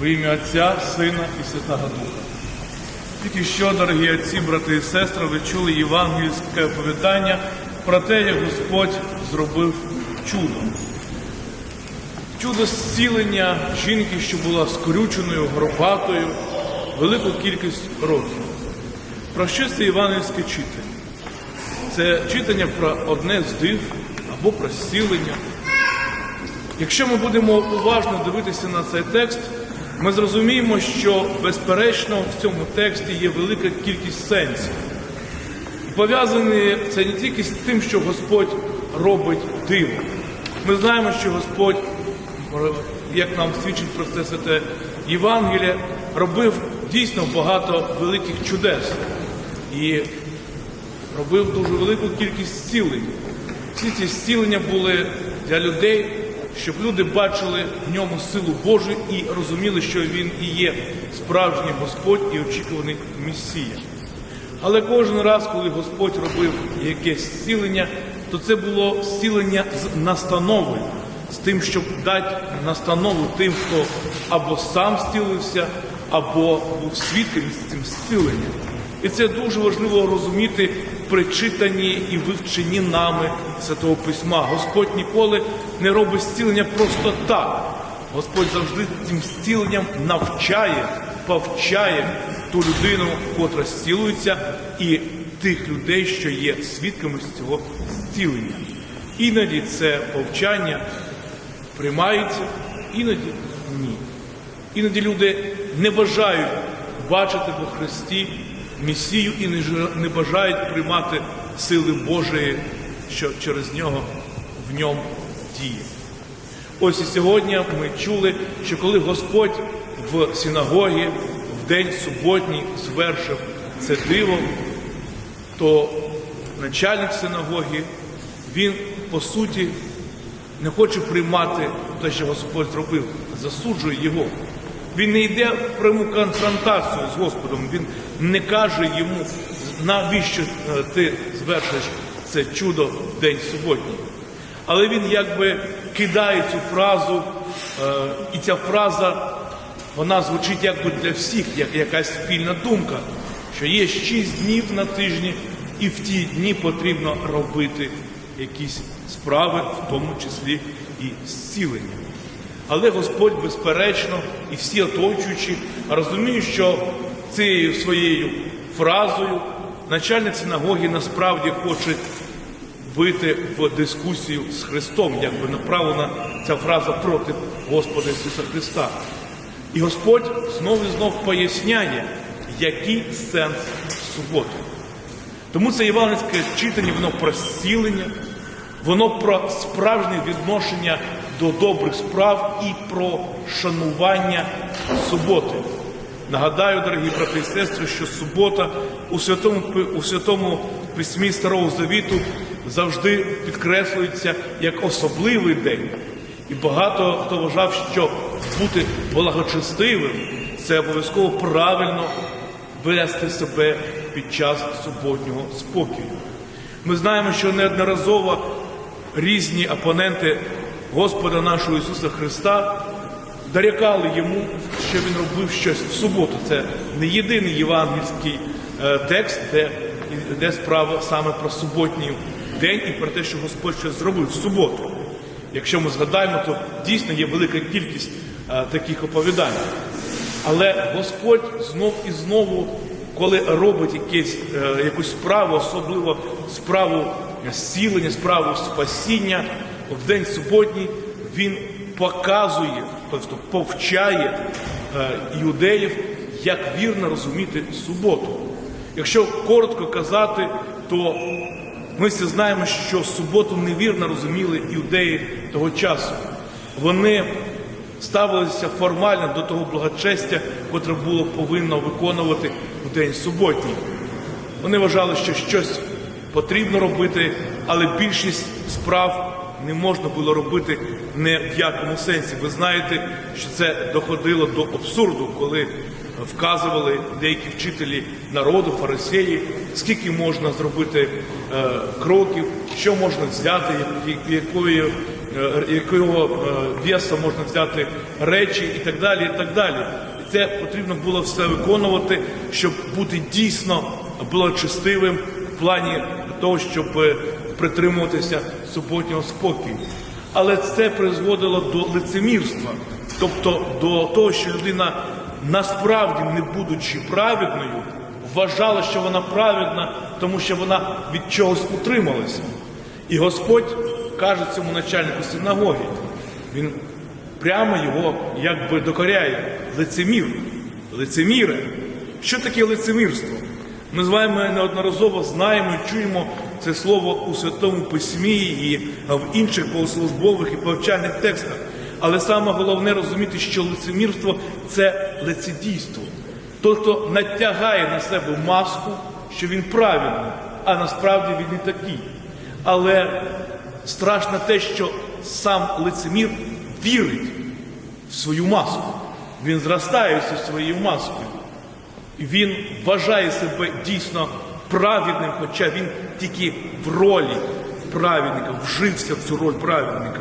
Во ім'я Отця, Сина і Святого Духа. Тільки що, дорогі отці, брати і сестри, ви чули євангельське оповідання про те, як Господь зробив чудо. Чудо зцілення жінки, що була скрюченою, горбатою, велику кількість років. Про що це євангельське читання? Це читання про одне з див або про зцілення. Якщо ми будемо уважно дивитися на цей текст, ми зрозуміємо, що безперечно в цьому тексті є велика кількість сенсів. І пов'язані це не тільки з тим, що Господь робить диво. Ми знаємо, що Господь, як нам свідчить про це святе Євангеліє, робив дійсно багато великих чудес і робив дуже велику кількість зцілень. Всі ці зцілення були для людей, щоб люди бачили в ньому силу Божу і розуміли, що він і є справжній Господь і очікуваний Месія. Але кожен раз, коли Господь робив якесь зцілення, то це було зцілення з настановою, з тим, щоб дати настанову тим, хто або сам зцілився, або був свідком з цим зціленням. І це дуже важливо розуміти при читанні і вивченні нами Святого Письма. Господь ніколи не робить зцілення просто так. Господь завжди цим зціленням навчає, повчає ту людину, котра зцілується, і тих людей, що є свідками з цього зцілення. Іноді це повчання приймається, іноді ні. Іноді люди не бажають бачити во Христі Месію і не бажають приймати сили Божої, що через нього в ньому діє. Ось і сьогодні ми чули, що коли Господь в синагогі в день суботній звершив це диво, то начальник синагоги, він по суті не хоче приймати те, що Господь зробив, засуджує його. Він не йде в пряму конфронтацію з Господом, він не каже йому, навіщо е, ти звершиш це чудо в день суботній. Але він якби кидає цю фразу, е, і ця фраза вона звучить якби для всіх, як якась спільна думка, що є шість днів на тижні, і в ті дні потрібно робити якісь справи, в тому числі і зцілення. Але Господь, безперечно, і всі оточуючі розуміють, що цією своєю фразою начальник синагоги насправді хоче вийти в дискусію з Христом, якби направлена ця фраза проти Господа Ісуса Христа. І Господь знову і знов поясняє, який сенс суботи. Тому це євангельське читання, воно про зцілення, воно про справжнє відношення до добрих справ і про шанування суботи. Нагадаю, дорогі брати і сестри, що субота у святому, у святому письмі Старого Завіту завжди підкреслюється як особливий день. І багато хто вважав, що бути благочестивим це обов'язково правильно вести себе під час суботнього спокою. Ми знаємо, що неодноразово різні опоненти Господа нашого Ісуса Христа дорікали йому, що він робив щось в суботу. Це не єдиний євангельський е, текст, де йде справа саме про суботній день і про те, що Господь щось зробив в суботу. Якщо ми згадаємо, то дійсно є велика кількість е, таких оповідань. Але Господь знов і знову, коли робить якесь, е, якусь справу, особливо справу зцілення, справу спасіння в день суботній, він показує, тобто повчає е, юдеїв, як вірно розуміти суботу. Якщо коротко казати, то ми всі знаємо, що суботу невірно розуміли іудеї того часу. Вони ставилися формально до того благочестя, котре було повинно виконувати в день суботній. Вони вважали, що щось потрібно робити, але більшість справ не можна було робити не в якому сенсі. Ви знаєте, що це доходило до абсурду, коли вказували деякі вчителі народу, фарисеї, скільки можна зробити е, кроків, що можна взяти, якою е, якого е, веса можна взяти речі і так далі. І так далі. І це потрібно було все виконувати, щоб бути дійсно благочестивим в плані того, щоб притримуватися суботнього спокою. Але це призводило до лицемірства, тобто до того, що людина насправді, не будучи праведною, вважала, що вона праведна, тому що вона від чогось утрималася. І Господь каже цьому начальнику синагоги, він прямо його якби докоряє. Лицемір, лицеміре. Що таке лицемірство? Ми з вами неодноразово знаємо і чуємо це слово у Святому Письмі і в інших богослужбових і повчальних текстах. Але саме головне розуміти, що лицемірство це лицедійство. Тобто натягає на себе маску, що він правильний, а насправді він не такий. Але страшно те, що сам лицемір вірить в свою маску. Він зростає зі своєю маскою. Він вважає себе дійсно праведним, хоча він тільки в ролі праведника, вжився в цю роль праведника.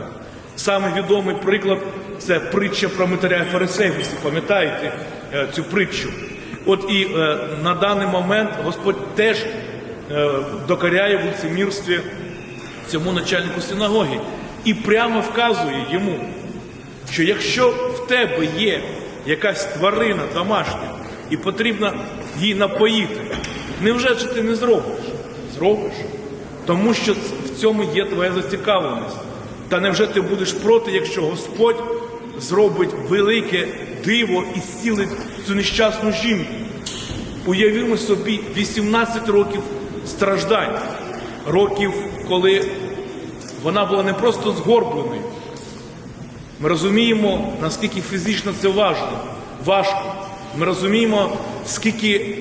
Саме відомий приклад це притча про Митаря і Фарисеїв, якщо пам'ятаєте е, цю притчу. От і е, на даний момент Господь теж е, докоряє в лицемірстві цьому начальнику синагоги і прямо вказує йому, що якщо в тебе є якась тварина домашня і потрібно її напоїти, невже ж ти не зробиш? Зробиш. Тому що в цьому є твоя зацікавленість. Та невже ти будеш проти, якщо Господь зробить велике диво і зцілить цю нещасну жінку? Уявімо собі 18 років страждань, років, коли вона була не просто згорбленою. Ми розуміємо, наскільки фізично це важливо, важко. Ми розуміємо, скільки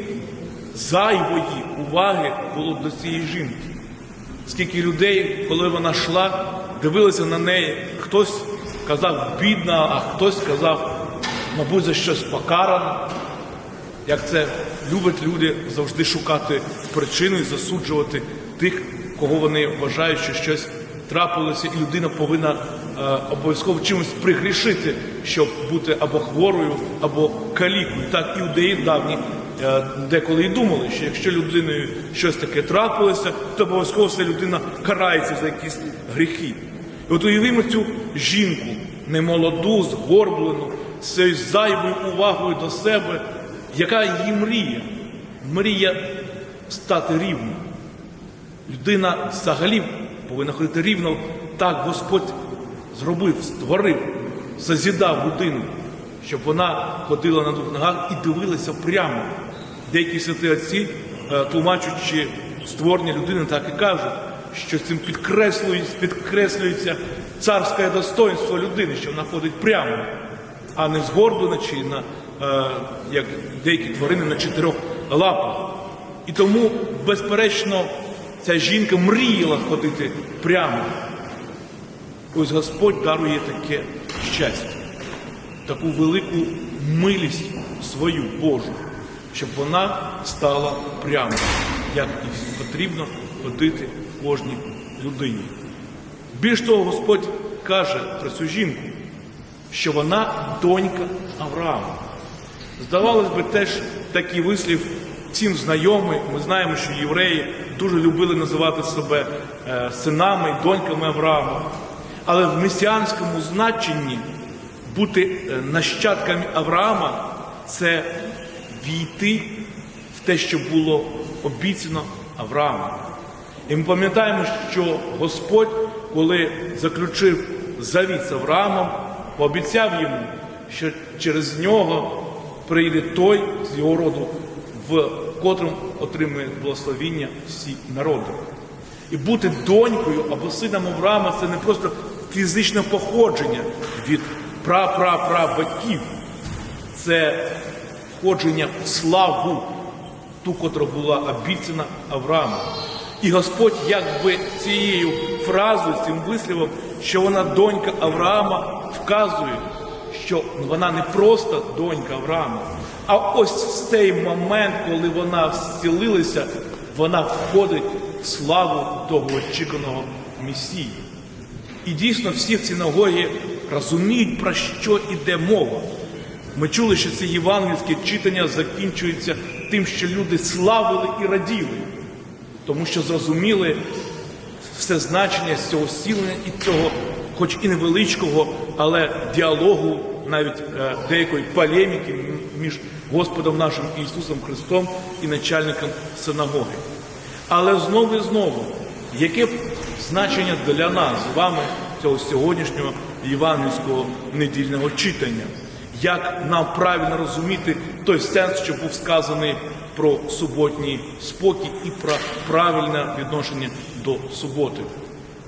зайвої уваги було до цієї жінки. Скільки людей, коли вона йшла, дивилися на неї, хтось казав бідна, а хтось казав, мабуть, за щось покарана. Як це люблять люди завжди шукати причину і засуджувати тих, кого вони вважають, що щось трапилося, і людина повинна е, обов'язково чимось пригрішити, щоб бути або хворою, або калікою. Так іудеї давні деколи і думали, що якщо людиною щось таке трапилося, то обов'язково ця людина карається за якісь гріхи. І от уявімо цю жінку, немолоду, згорблену, з цією зайвою увагою до себе, яка її мрія? Мрія стати рівною. Людина взагалі повинна ходити рівно. Так Господь зробив, створив, зазідав людину, щоб вона ходила на двох ногах і дивилася прямо. Деякі святі отці, е, тлумачучи створення людини, так і кажуть, що цим підкреслюється, підкреслюється царське достоинство людини, що вона ходить прямо, а не згорблена чи на, е, як деякі тварини на чотирьох лапах. І тому, безперечно, ця жінка мріяла ходити прямо. Ось Господь дарує таке щастя, таку велику милість свою Божу, щоб вона стала прямо, як і потрібно ходити кожній людині. Більш того, Господь каже про цю жінку, що вона донька Авраама. Здавалось би, теж такий вислів всім знайомий. Ми знаємо, що євреї дуже любили називати себе е, синами, доньками Авраама. Але в месіанському значенні бути е, нащадками Авраама це війти в те, що було обіцяно Аврааму. І ми пам'ятаємо, що Господь, коли заключив завіт з Авраамом, пообіцяв йому, що через нього прийде той з його роду, в котрому отримує благословіння всі народи. І бути донькою або сином Авраама це не просто фізичне походження від пра-пра-пра-батьків, це входження в славу, ту, котра була обіцяна Аврааму. І Господь якби цією фразою, цим вислівом, що вона донька Авраама, вказує, що вона не просто донька Авраама, а ось в цей момент, коли вона зцілилася, вона входить в славу довгоочікуваного Месії. І дійсно всі в синагогі розуміють, про що йде мова. Ми чули, що це євангельське читання закінчується тим, що люди славили і раділи, тому що зрозуміли все значення з цього сілення і цього, хоч і невеличкого, але діалогу, навіть е, деякої полеміки між Господом нашим Ісусом Христом і начальником синагоги. Але знову і знову, яке значення для нас з вами цього сьогоднішнього євангельського недільного читання? Як нам правильно розуміти той сенс, що був сказаний про суботній спокій і про правильне відношення до суботи?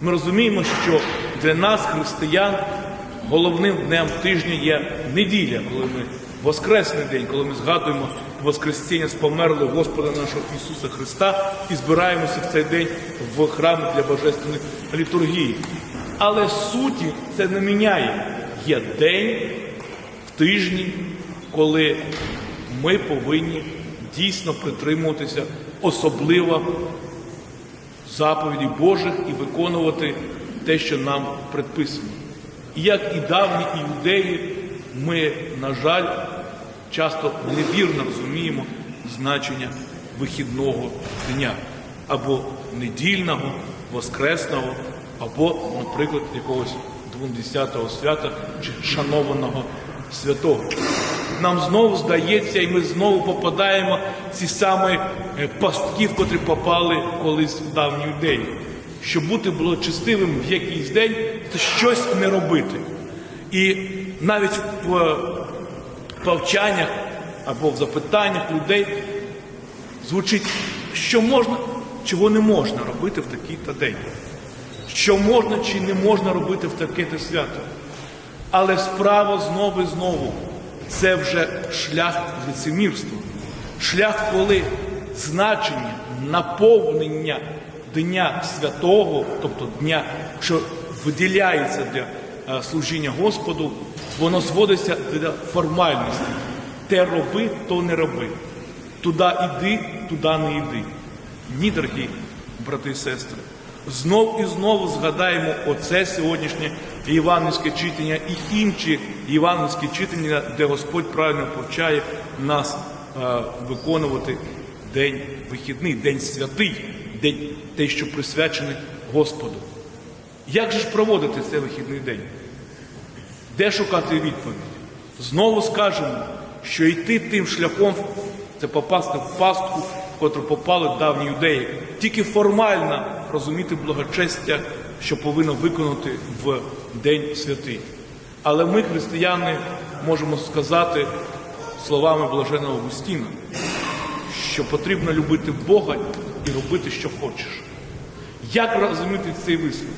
Ми розуміємо, що для нас, християн, головним днем тижня є неділя, коли ми Воскресний день, коли ми згадуємо Воскресіння з померлого Господа нашого Ісуса Христа і збираємося в цей день в храмі для божественної літургії. Але суті це не міняє. Є день тижні, коли ми повинні дійсно притримуватися особливо заповіді Божих і виконувати те, що нам предписано. І як і давні іудеї, ми, на жаль, часто невірно розуміємо значення вихідного дня або недільного, воскресного, або, наприклад, якогось 20-го свята чи шанованого святого. Нам знову здається, і ми знову попадаємо в ці самі е, пастки, в котрі попали колись в давні ідеї. Щоб бути було в якийсь день, це щось не робити. І навіть в е, повчаннях або в запитаннях людей звучить, що можна, чого не можна робити в такий-то день. Що можна чи не можна робити в таке-то свято. Але справа знову і знову це вже шлях лицемірства. Шлях, коли значення наповнення Дня Святого, тобто дня, що виділяється для е, служіння Господу, воно зводиться для формальності. Те роби, то не роби. Туди іди, туди не йди. Ні, дорогі брати і сестри. Знов і знову згадаємо оце сьогоднішнє євангельське читання і інші євангельські читання, де Господь правильно повчає нас е, виконувати день вихідний, день святий, день те, що присвячений Господу. Як же ж проводити цей вихідний день? Де шукати відповідь? Знову скажемо, що йти тим шляхом це попасти в пастку, в котру попали давні юдеї. Тільки формально розуміти благочестя, що повинно виконати в День святий. Але ми, християни, можемо сказати словами блаженого Августіна, що потрібно любити Бога і робити, що хочеш. Як розуміти цей вислів?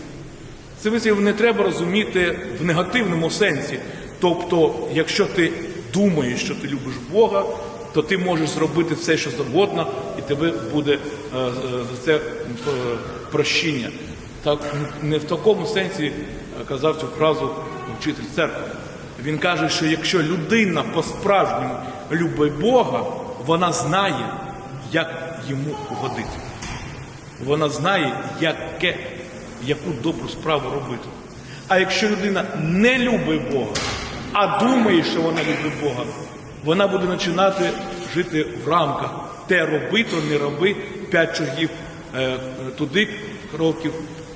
Цей вислів не треба розуміти в негативному сенсі. Тобто, якщо ти думаєш, що ти любиш Бога, то ти можеш зробити все, що завгодно, і тебе буде е, е, за це е, прощення. Так не в такому сенсі казав цю фразу вчитель церкви. Він каже, що якщо людина по-справжньому любить Бога, вона знає, як йому угодити. Вона знає, яке, яку добру справу робити. А якщо людина не любить Бога, а думає, що вона любить Бога, вона буде починати жити в рамках те роби, то не роби, п'ять чергів е, туди кроків,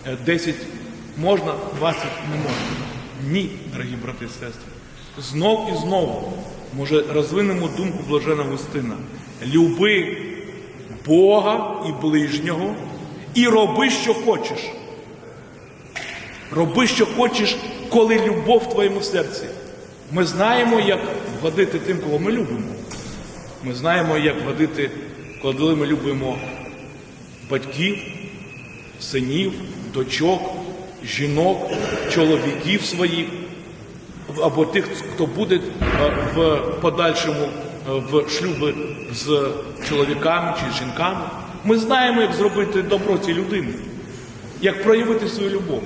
е, 10 можна, 20 не можна. Ні, дорогі брати і сестри. Знов і знову, може, розвинемо думку блажена Густина. Люби Бога і ближнього і роби, що хочеш. Роби, що хочеш, коли любов в твоєму серці. Ми знаємо, як вгодити тим, кого ми любимо. Ми знаємо, як вгодити, коли ми любимо батьків, синів, дочок, жінок, чоловіків своїх, або тих, хто буде е, в подальшому е, в шлюби з чоловіками чи жінками. Ми знаємо, як зробити добро цій людині, як проявити свою любов.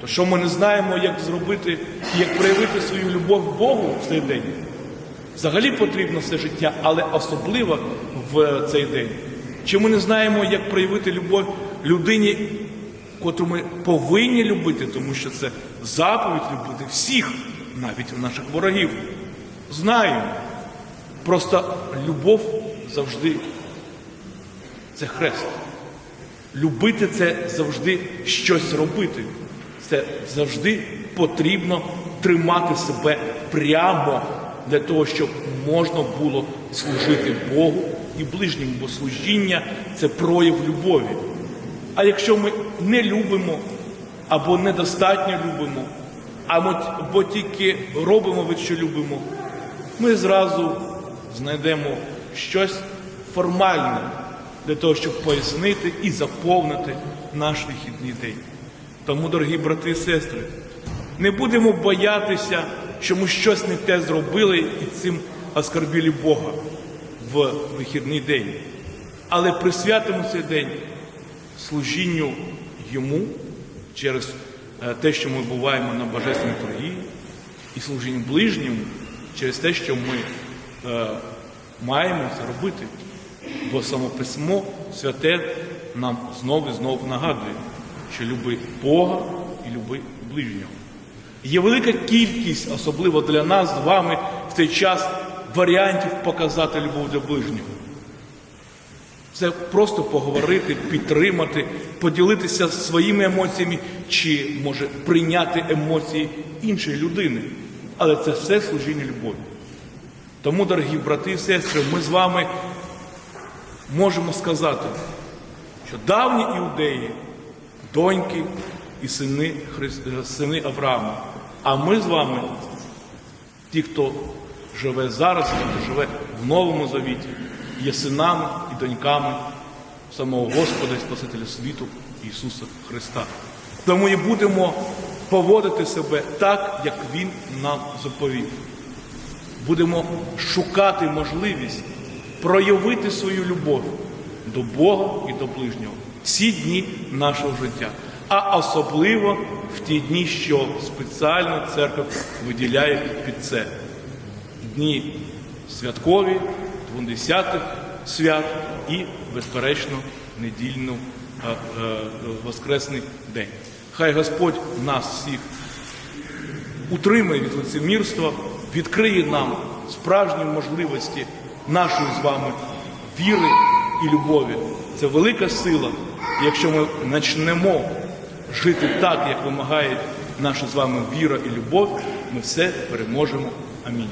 То що ми не знаємо, як зробити, як проявити свою любов Богу в цей день? Взагалі потрібно все життя, але особливо в цей день. Чи ми не знаємо, як проявити любов людині, котру ми повинні любити, тому що це заповідь любити всіх, навіть наших ворогів. Знаємо. Просто любов завжди це хрест. Любити це завжди щось робити. Це завжди потрібно тримати себе прямо для того, щоб можна було служити Богу і ближньому, бо служіння це прояв любові. А якщо ми не любимо або недостатньо любимо, або тільки робимо вид, що любимо, ми зразу знайдемо щось формальне для того, щоб пояснити і заповнити наш вихідний день. Тому, дорогі брати і сестри, не будемо боятися, що ми щось не те зробили і цим оскорбили Бога в вихідний день. Але присвятимо цей день служінню Йому через е, те, що ми буваємо на Божественній торгії, і служінню ближньому через те, що ми е, маємо це робити. Бо саме письмо святе нам знову і знову нагадує, що люби Бога і люби ближнього. Є велика кількість, особливо для нас з вами в цей час, варіантів показати любов для ближнього. Це просто поговорити, підтримати, поділитися своїми емоціями чи може прийняти емоції іншої людини. Але це все служіння любові. Тому, дорогі брати і сестри, ми з вами можемо сказати, що давні іудеї, доньки і сини, е, сини Авраама. А ми з вами, ті, хто живе зараз, хто живе в Новому Завіті, є синами доньками самого Господа і Спасителя світу Ісуса Христа. Тому і будемо поводити себе так, як Він нам заповів. Будемо шукати можливість проявити свою любов до Бога і до ближнього всі дні нашого життя, а особливо в ті дні, що спеціально церква виділяє під це дні святкові, дводесятих свят і, безперечно, недільну е, воскресний день. Хай Господь нас всіх утримає від лицемірства, відкриє нам справжні можливості нашої з вами віри і любові. Це велика сила. Якщо ми почнемо жити так, як вимагає наша з вами віра і любов, ми все переможемо. Амінь.